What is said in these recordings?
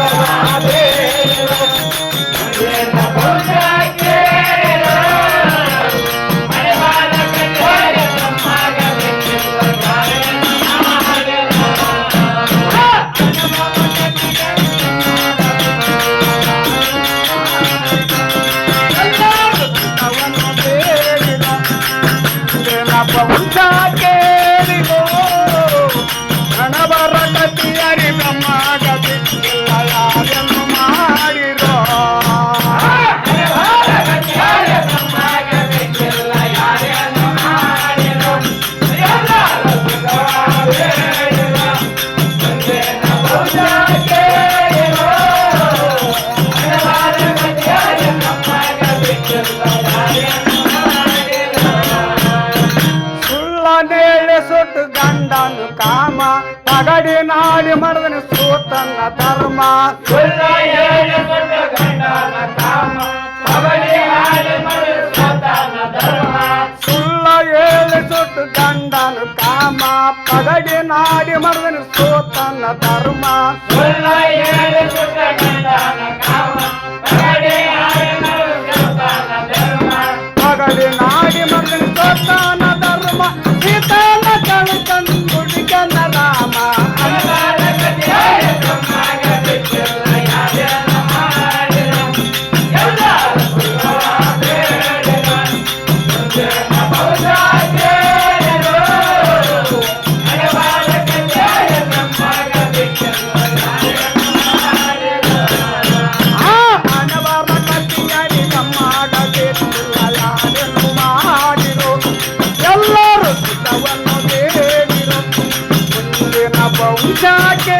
vai lá, ಮಾಡದನ ಸೋತನ್ನ ಧರ್ಮ. ಸುಳ್ಳ ಏಳು ಸುಟ್ಟು ಕಾಮ. ಪಗಡಿ ನಾಡಿ ಮಾಡಿದನ ಸೋತನ್ನ ಧರ್ಮ. ಪಗಡಿ ನಾಡಿ ಮಾಡಿದನ ಸೋತಾನ ಧರ್ಮ. ಸೀತಾನ ಕಳ್ಕಂಡ ಸಾಕೆ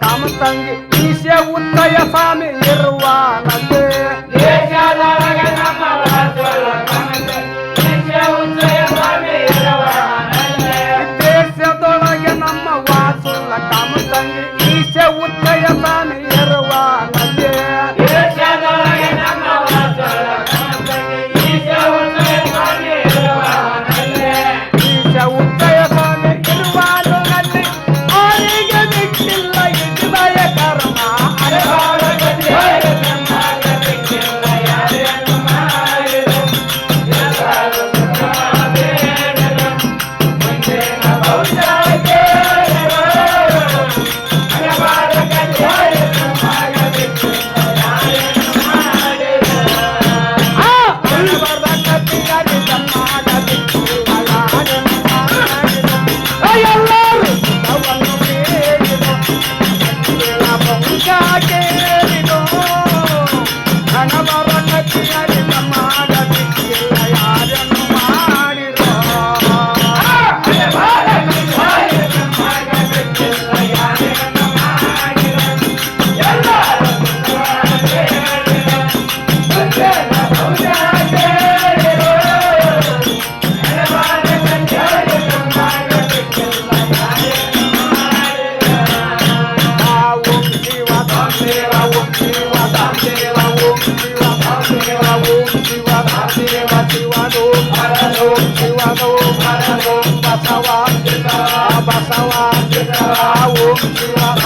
காம தங்கு ஈசிய உத்தய சாமி நிர்வாணத்து Basawa, Basawa, Basawa, Basawa,